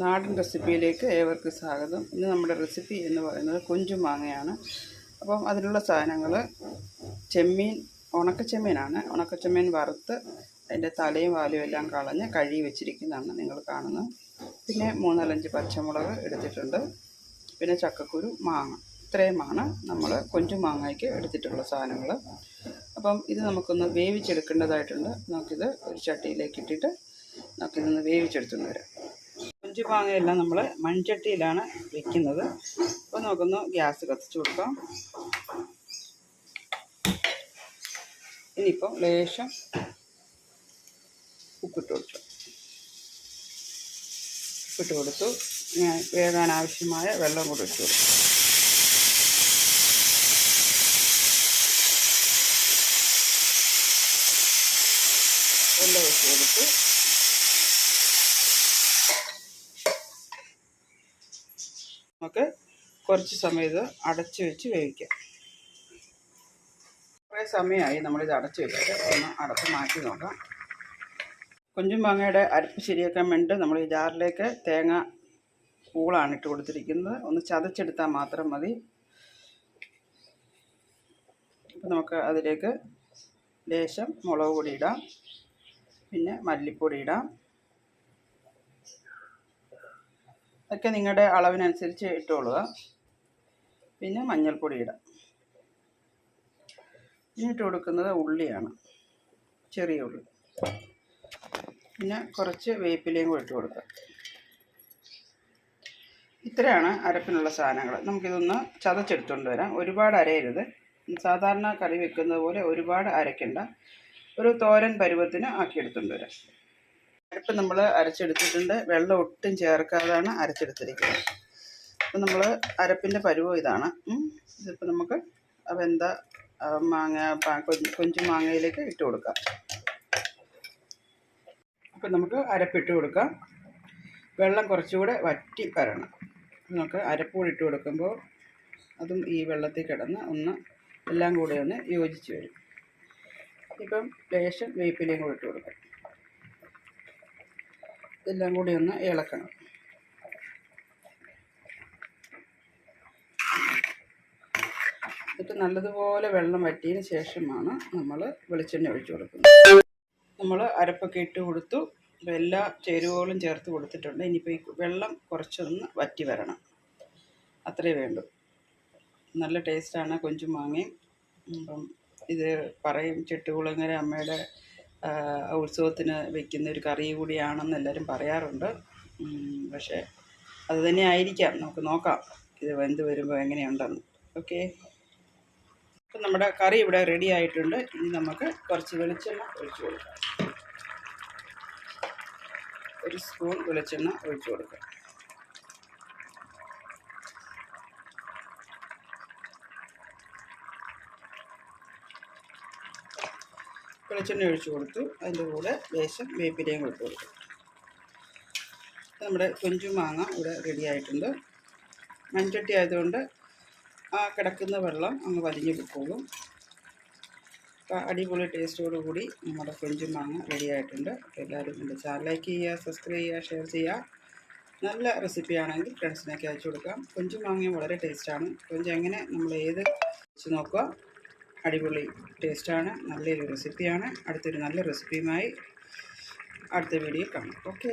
നാടൻ റെസിപ്പിയിലേക്ക് ഏവർക്കും സ്വാഗതം. ഇന്ന് നമ്മുടെ റെസിപ്പി എന്ന് പറയുന്നത് കൊഞ്ചു മാങ്ങയാണ്. അപ്പം അതിനുള്ള സാധനങ്ങൾ ചെമ്മീൻ ഉണക്കച്ചെമ്മീനാണ്. ഉണക്കച്ചെമ്മീൻ വറുത്ത് അതിന്റെ തലയും വാലും എല്ലാം കളഞ്ഞ് കഴുകി വെച്ചിരിക്കുന്നതാണ് നിങ്ങൾ കാണുന്നത്. പിന്നെ മൂന്നാലഞ്ച് പച്ചമുളക് എടുത്തിട്ടുണ്ട്. പിന്നെ ചക്കക്കുരു മാങ്ങ. ഇത്രയുമാണ് നമ്മൾ കൊഞ്ചു മാങ്ങയ്ക്ക് എടുത്തിട്ടുള്ള സാധനങ്ങൾ അപ്പം ഇത് നമുക്കൊന്ന് വേവിച്ചെടുക്കേണ്ടതായിട്ടുണ്ട്. നമുക്കിത് ഒരു ചട്ടിയിലേക്ക് ഇട്ടിട്ട് നമുക്കിതൊന്ന് വേവിച്ചെടുത്തുകൊണ്ട് വരാം. കൊഞ്ചു മാങ്ങയെല്ലാം നമ്മൾ മൺചട്ടിയിലാണ് വെക്കുന്നത്. അപ്പോൾ നമുക്കൊന്ന് ഗ്യാസ് കത്തിച്ചു കൊടുക്കാം. ഇനിയിപ്പോൾ ലേശം ഉപ്പിട്ട് കൊടുത്തു ഉപ്പിട്ട് കൊടുത്തു. ഞാൻ വേകാൻ ആവശ്യമായ വെള്ളം കൂടി ഒഴിച്ചു കൊടുത്തു വെള്ളം ഒഴിച്ച് കൊടുത്തു. നമുക്ക് കുറച്ച് സമയം ഇത് അടച്ച് വെച്ച് വേവിക്കാം. കുറേ സമയമായി നമ്മളിത് അടച്ച് വെച്ചിട്ട് ഒന്ന് അടച്ച് മാറ്റി നോക്കാം. കുഞ്ചും മാങ്ങയുടെ അരപ്പ് ശരിയാക്കാൻ വേണ്ടി നമ്മൾ ഈ ജാറിലേക്ക് തേങ്ങ പൂളാണ് ഇട്ട് കൊടുത്തിരിക്കുന്നത്. ഒന്ന് ചതച്ചെടുത്താൽ മാത്രം മതി. അപ്പം നമുക്ക് അതിലേക്ക് ലേശം മുളക് പൊടി ഇടാം. പിന്നെ മല്ലിപ്പൊടി ഇടാം. ഒക്കെ നിങ്ങളുടെ അളവിനനുസരിച്ച് ഇട്ടുകൊള്ളുക പിന്നെ മഞ്ഞൾപ്പൊടി ഇടാം. ഇട്ട് കൊടുക്കുന്നത് ഉള്ളിയാണ്. ചെറിയ ഉള്ളി. പിന്നെ കുറച്ച് വേപ്പിലയും കൂടി ഇട്ട് കൊടുക്കുക. ഇത്രയാണ് അരപ്പിനുള്ള സാധനങ്ങൾ. നമുക്കിതൊന്ന് ചതച്ചെടുത്തുകൊണ്ട് വരാം. ഒരുപാട് അരയരുത്. സാധാരണ കറി വെക്കുന്നത് പോലെ ഒരുപാട് അരയ്ക്കണ്ട. ഒരു തോരൻ പരുവത്തിന് ആക്കിയെടുത്തുകൊണ്ട് വരാം. അരപ്പ് നമ്മൾ അരച്ചെടുത്തിട്ടുണ്ട്. വെള്ളം ഒട്ടും ചേർക്കാതാണ് അരച്ചെടുത്തിരിക്കുന്നത്. അപ്പം നമ്മൾ അരപ്പിന്റെ പരുവം ഇതാണ്. ഇതിപ്പോൾ നമുക്ക് വെന്ത മാങ്ങ കൊഞ്ചു മാങ്ങയിലേക്ക് ഇട്ട് കൊടുക്കാം. അപ്പം നമുക്ക് അരപ്പിട്ട് കൊടുക്കാം. വെള്ളം കുറച്ചുകൂടെ വറ്റി വരണം. നമുക്ക് അരപ്പൂടി ഇട്ട് കൊടുക്കുമ്പോൾ അതും ഈ വെള്ളത്തിൽ കിടന്ന് ഒന്ന് എല്ലാം കൂടെ ഒന്ന് യോജിച്ച് വരും. ഇപ്പം ലേശം വേപ്പിലയും കൂടി ഇട്ട് കൊടുക്കാം. ഇതെല്ലാം കൂടി ഒന്ന് ഇളക്കണം. എന്നിട്ട് നല്ലതുപോലെ വെള്ളം വറ്റിയതിന് ശേഷമാണ് നമ്മൾ വെളിച്ചെണ്ണ ഒഴിച്ചു കൊടുക്കുന്നത്. നമ്മൾ അരപ്പൊക്കെ ഇട്ട് കൊടുത്തു. എല്ലാ ചേരുവകളും ചേർത്ത് കൊടുത്തിട്ടുണ്ട്. ഇനിയിപ്പോൾ ഈ വെള്ളം കുറച്ചൊന്ന് വറ്റി വരണം. അത്രേ വേണ്ടു. നല്ല ടേസ്റ്റാണ് കൊഞ്ചു മാങ്ങയും. അപ്പം ഇത് പറയും ചെട്ടുകുളങ്ങര അമ്മയുടെ ഉത്സവത്തിന് വെക്കുന്ന ഒരു കറി കൂടിയാണെന്ന് എല്ലാവരും പറയാറുണ്ട്. പക്ഷേ അത് തന്നെ ആയിരിക്കാം. നമുക്ക് നോക്കാം. ഇത് വെന്ത് വരുമ്പോൾ എങ്ങനെയുണ്ടെന്ന്. ഓക്കെ. അപ്പം നമ്മുടെ കറി ഇവിടെ റെഡി ആയിട്ടുണ്ട്. ഇനി നമുക്ക് കുറച്ച് വെളിച്ചെണ്ണ ഒഴിച്ചു കൊടുക്കാം. ഒരു സ്പൂൺ വെളിച്ചെണ്ണ ഒഴിച്ചു കൊടുക്കാം. വെളിച്ചെണ്ണ ഒഴിച്ച് കൊടുത്തു. അതിന്റെ കൂടെ ലേശം വേപ്പിലയും കൊടുത്തു കൊടുത്തു. നമ്മുടെ കൊഞ്ചു മാങ്ങ ഇവിടെ റെഡി ആയിട്ടുണ്ട്. മൺചട്ടി ആയതുകൊണ്ട് ആ കിടക്കുന്ന വെള്ളം അങ്ങ് വലിഞ്ഞു പൊക്കോളും. അപ്പോൾ അടിപൊളി ടേസ്റ്റോടുകൂടി നമ്മുടെ കൊഞ്ചു മാങ്ങ റെഡി ആയിട്ടുണ്ട്. അപ്പോൾ എല്ലാവരും എന്റെ ചാനൽ ലൈക്ക് ചെയ്യുക സബ്സ്ക്രൈബ് ചെയ്യുക ഷെയർ ചെയ്യുക. നല്ല റെസിപ്പിയാണെങ്കിൽ ഫ്രണ്ട്സിനൊക്കെ അയച്ചു കൊടുക്കാം. കൊഞ്ചു മാങ്ങയും വളരെ ടേസ്റ്റാണ് കൊഞ്ച് എങ്ങനെ നമ്മൾ ഏത് വെച്ച് നോക്കുക. അടിപൊളി ടേസ്റ്റാണ് നല്ലൊരു റെസിപ്പിയാണ് അടുത്തൊരു നല്ല റെസിപ്പിയുമായി അടുത്ത വീഡിയോ കാണാം. ഓക്കെ